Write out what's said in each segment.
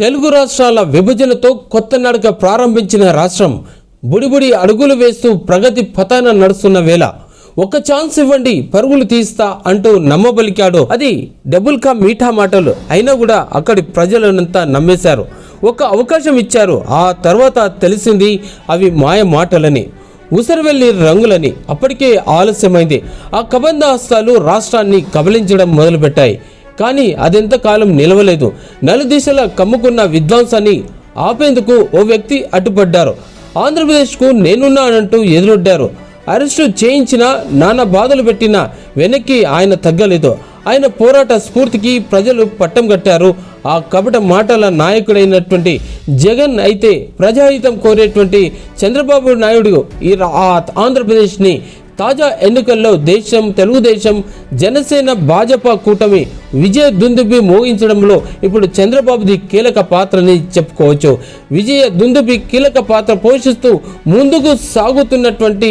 తెలుగు రాష్ట్రాల విభజనతో కొత్త నడక ప్రారంభించిన రాష్ట్రం బుడిబుడి అడుగులు వేస్తూ ప్రగతి పతాన నడుస్తున్న వేళ. ఒక ఛాన్స్ ఇవ్వండి పరుగులు తీస్తా అంటూ నమ్మబలికాడు. అది డబుల్ కా మీఠా మాటలు. అయినా కూడా అక్కడి ప్రజలనంతా నమ్మేశారు. ఒక అవకాశం ఇచ్చారు. ఆ తర్వాత తెలిసింది అవి మాయ మాటలని ఉసరవెల్లి రంగులని. అప్పటికే ఆలస్యమైంది. ఆ కబంధ హస్తాలు రాష్ట్రాన్ని కబలించడం మొదలుపెట్టాయి. కానీ అదెంత కాలం నిలవలేదు. నలుదిశలా కమ్ముకున్న విధ్వంసాన్ని ఆపేందుకు ఓ వ్యక్తి అడ్డుపడ్డారు. ఆంధ్రప్రదేశ్కు నేనున్నానంటూ ఎదురొడ్డారు. అరెస్టు చేయించిన నానా బాధలు పెట్టిన వెనక్కి ఆయన తగ్గలేదు. ఆయన పోరాట స్ఫూర్తికి ప్రజలు పట్టం కట్టారు. ఆ కపట మాటల నాయకుడైనటువంటి జగన్ అయితే ప్రజాహితం కోరేటువంటి చంద్రబాబు నాయుడు ఈ రా- ఆ ఆంధ్రప్రదేశ్ని తాజా ఎన్నికల్లో దేశం తెలుగుదేశం జనసేన భాజపా కూటమి విజయ దుందుబి మోగించడంలో ఇప్పుడు చంద్రబాబుది కీలక పాత్రని చెప్పుకోవచ్చు. విజయ దుందుబి కీలక పాత్ర పోషిస్తూ ముందుకు సాగుతున్నటువంటి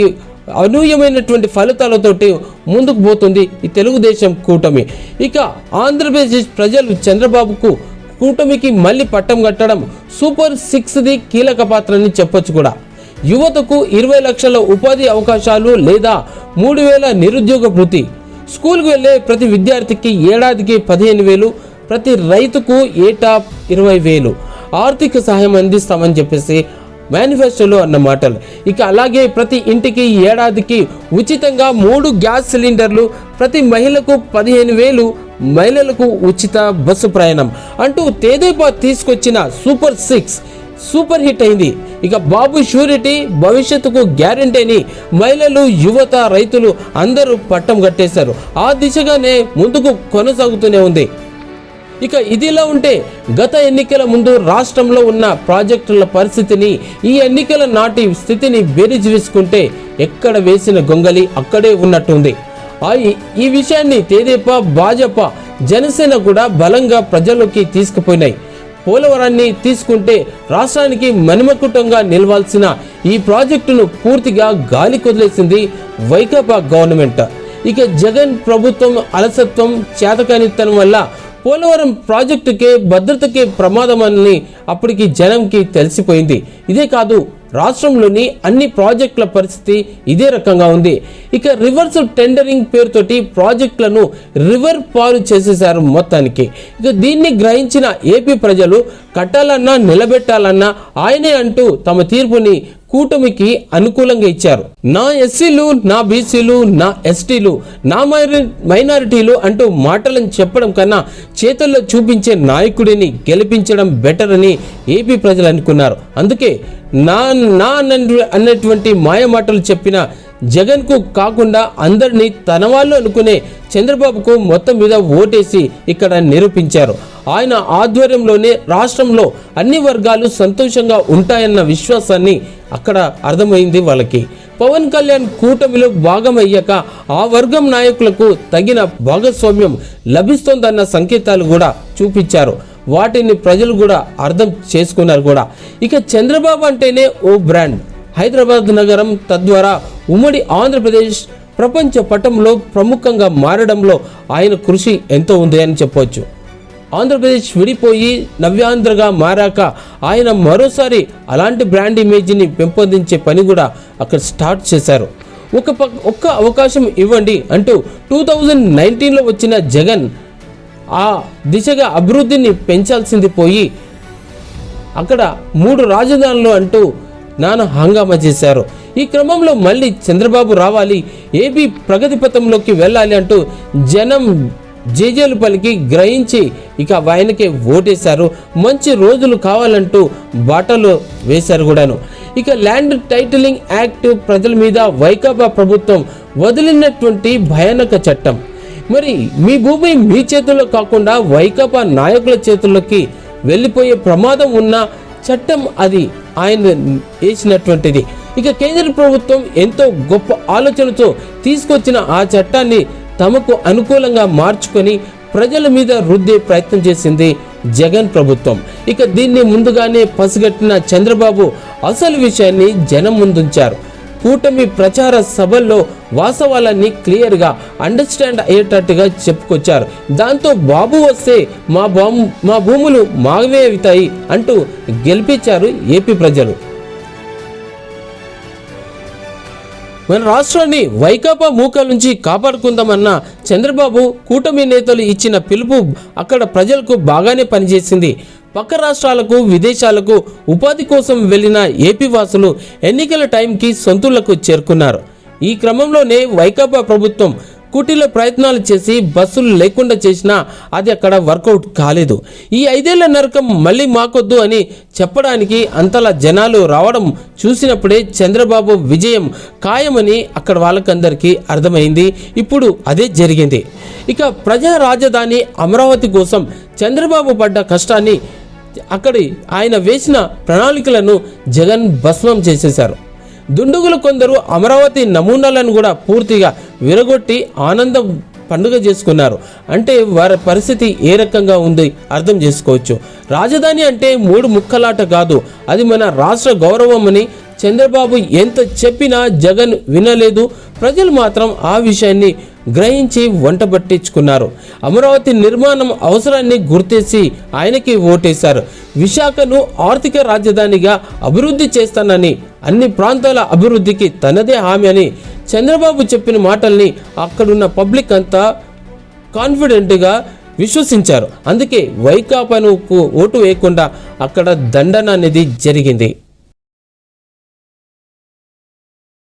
అనూహ్యమైనటువంటి ఫలితాలతోటి ముందుకు పోతుంది ఈ తెలుగుదేశం కూటమి. ఇక ఆంధ్రప్రదేశ్ ప్రజలు చంద్రబాబుకు కూటమికి మళ్ళీ పట్టం కట్టడం సూపర్ సిక్స్ది కీలక పాత్రని చెప్పొచ్చు కూడా. యువతకు ఇరవై లక్షల ఉపాధి అవకాశాలు లేదా మూడు వేల నిరుద్యోగ వృత్తి. స్కూల్కి వెళ్ళే ప్రతి విద్యార్థికి ఏడాదికి పదిహేను వేలు ప్రతి రైతుకు ఏటా ఇరవై వేలు. ఆర్థిక సహాయం అందిస్తామని చెప్పేసి మేనిఫెస్టోలో అన్న మాటలు. ఇక అలాగే ప్రతి ఇంటికి ఏడాదికి ఉచితంగా మూడు గ్యాస్ సిలిండర్లు ప్రతి మహిళకు పదిహేను వేలు మహిళలకు ఉచిత బస్సు ప్రయాణం అంటూ తేదేపా తీసుకొచ్చిన సూపర్ సిక్స్ సూపర్ హిట్ అయింది. ఇక బాబు షూరిటీ భవిష్యత్తుకు గ్యారంటీ అని మహిళలు యువత రైతులు అందరూ పట్టం కట్టేశారు. ఆ దిశగానే ముందుకు కొనసాగుతూనే ఉంది. ఇక ఇదిలా ఉంటే గత ఎన్నికల ముందు రాష్ట్రంలో ఉన్న ప్రాజెక్టుల పరిస్థితిని ఈ ఎన్నికల నాటి స్థితిని బేరీజు వేసుకుంటే ఎక్కడ వేసిన గొంగలి అక్కడే ఉన్నట్టుంది. ఆ ఈ- ఈ విషయాన్ని తేదేపా భాజపా జనసేన కూడా బలంగా ప్రజల్లోకి తీసుకుపోయినాయి. పోలవరాన్ని తీసుకుంటే రాష్ట్రానికి మణిమకుటంగా నిలవాల్సిన ఈ ప్రాజెక్టును పూర్తిగా గాలి కొదిలేసింది వైకాపా గవర్నమెంట్. ఇక జగన్ ప్రభుత్వం అలసత్వం చేతకానితనం వల్ల పోలవరం ప్రాజెక్టుకే భద్రతకే ప్రమాదమని అప్పటికి జనంకి తెలిసిపోయింది. ఇదే కాదు రాష్ట్రంలోని అన్ని ప్రాజెక్టుల పరిస్థితి ఇదే రకంగా ఉంది. ఇక రివర్స్ టెండరింగ్ పేరుతోటి ప్రాజెక్టులను రివర్ పాలు చేసేశారు మొత్తానికి. ఇక దీన్ని గ్రహించిన ఏపీ ప్రజలు కట్టాలన్నా నిలబెట్టాలన్నా ఆయనే అంటూ తమ తీర్పుని కూటమికి అనుకూలంగా ఇచ్చారు. నా ఎస్సీలు నా బీసీలు నా ఎస్టీలు నా మైన- మైనారిటీలు అంటూ మాటలను చెప్పడం కన్నా చేతుల్లో చూపించే నాయకుడిని గెలిపించడం బెటర్ అని ఏపీ ప్రజలు అనుకున్నారు. అందుకే నా నా అన్నటువంటి మాయ మాటలు చెప్పిన జగన్కు కాకుండా అందరినీ తన వాళ్ళు అనుకునే చంద్రబాబుకు మొత్తం మీద ఓటేసి ఇక్కడ నిరూపించారు. ఆయన ఆధ్వర్యంలోనే రాష్ట్రంలో అన్ని వర్గాలు సంతోషంగా ఉంటాయన్న విశ్వాసాన్ని అక్కడ అర్థమైంది వాళ్ళకి. పవన్ కళ్యాణ్ కూటమిలో భాగమయ్యాక ఆ వర్గం నాయకులకు తగిన భాగస్వామ్యం లభిస్తోందన్న సంకేతాలు కూడా చూపించారు. వాటిని ప్రజలు కూడా అర్థం చేసుకున్నారు కూడా. ఇక చంద్రబాబు అంటేనే ఓ బ్రాండ్. హైదరాబాద్ నగరం తద్వారా ఉమ్మడి ఆంధ్రప్రదేశ్ ప్రపంచ పటంలో ప్రముఖంగా మారడంలో ఆయన కృషి ఎంతో ఉంది అని చెప్పవచ్చు ఆంధ్రప్రదేశ్ విడిపోయి నవ్యాంధ్రగా మారాక ఆయన మరోసారి అలాంటి బ్రాండ్ ఇమేజ్ని పెంపొందించే పని కూడా అక్కడ స్టార్ట్ చేశారు. ఒక పక్క ఒక్క అవకాశం ఇవ్వండి అంటూ టూ థౌజండ్ నైన్టీన్లో వచ్చిన జగన్ ఆ దిశగా అభివృద్ధిని పెంచాల్సింది పోయి అక్కడ మూడు రాజధానులు అంటూ నాన్న హంగామా చేశారు. ఈ క్రమంలో మళ్ళీ చంద్రబాబు రావాలి ఏపీ ప్రగతి పథంలోకి వెళ్ళాలి అంటూ జనం జేజేలు పలికి గ్రహించి ఇక ఆయనకే ఓటేశారు. మంచి రోజులు కావాలంటూ బాటలు వేశారు కూడాను. ఇక ల్యాండ్ టైటిలింగ్ యాక్ట్ ప్రజల మీద వైకాపా ప్రభుత్వం వదిలినటువంటి భయానక చట్టం. మరి మీ భూమి మీ చేతుల్లో కాకుండా వైకాపా నాయకుల చేతుల్లోకి వెళ్ళిపోయే ప్రమాదం ఉన్న చట్టం అది ఆయన వేసినటువంటిది. ఇక కేంద్ర ప్రభుత్వం ఎంతో గొప్ప ఆలోచనతో తీసుకొచ్చిన ఆ చట్టాన్ని తమకు అనుకూలంగా మార్చుకొని ప్రజల మీద రుద్దే ప్రయత్నం చేసింది జగన్ ప్రభుత్వం. ఇక దీన్ని ముందుగానే పసిగట్టిన చంద్రబాబు అసలు విషయాన్ని జనం ముందుంచారు. కూటమి ప్రచార సభల్లో వాస్తవాలన్నీ క్లియర్గా అండర్స్టాండ్ అయ్యేటట్టుగా చెప్పుకొచ్చారు. దాంతో బాబు వస్తే మా బాము మా భూములు మావే అవుతాయి అంటూ గెలిపించారు ఏపీ ప్రజలు. మన రాష్ట్రాన్ని వైకాపా మూకల నుంచి కాపాడుకుందామన్న చంద్రబాబు కూటమి నేతలు ఇచ్చిన పిలుపు అక్కడ ప్రజలకు బాగానే పనిచేసింది. పక్క రాష్ట్రాలకు విదేశాలకు ఉపాధి కోసం వెళ్ళిన ఏపీ వాసులు ఎన్నికల టైంకి సొంతులకు చేరుకున్నారు. ఈ క్రమంలోనే వైకాపా ప్రభుత్వం కూటీలో ప్రయత్నాలు చేసి బస్సులు లేకుండా చేసినా అది అక్కడ వర్కౌట్ కాలేదు. ఈ ఐదేళ్ళ నరకం మళ్ళీ మాకొద్దు అని చెప్పడానికి అంతలా జనాలు రావడం చూసినప్పుడే చంద్రబాబు విజయం ఖాయమని అక్కడ వాళ్ళకందరికీ అర్థమైంది. ఇప్పుడు అదే జరిగింది. ఇక ప్రజా రాజధాని అమరావతి కోసం చంద్రబాబు పడ్డ కష్టాన్ని అక్కడి ఆయన వేసిన ప్రణాళికలను జగన్ భస్మం చేసేశారు. దుండుగులు కొందరు అమరావతి నమూనాలను కూడా పూర్తిగా విరగొట్టి ఆనందం పండుగ చేసుకున్నారు. అంటే వారి పరిస్థితి ఏ రకంగా ఉంది అర్థం చేసుకోవచ్చు. రాజధాని అంటే మూడు ముక్కలాట కాదు. అది మన రాష్ట్ర గౌరవం అని చంద్రబాబు ఎంత చెప్పినా జగన్ వినలేదు. ప్రజలు మాత్రం ఆ విషయాన్ని గ్రహించి వంట పట్టించుకున్నారు. అమరావతి నిర్మాణం అవసరాన్ని గుర్తేసి ఆయనకి ఓటేశారు. విశాఖను ఆర్థిక రాజధానిగా అభివృద్ధి చేస్తానని అన్ని ప్రాంతాల అభివృద్ధికి తనదే హామీ అని చంద్రబాబు చెప్పిన మాటల్ని అక్కడున్న పబ్లిక్ అంతా కాన్ఫిడెంట్గా విశ్వసించారు. అందుకే వైకాపాను ఓటు వేయకుండా అక్కడ దండన అనేది జరిగింది.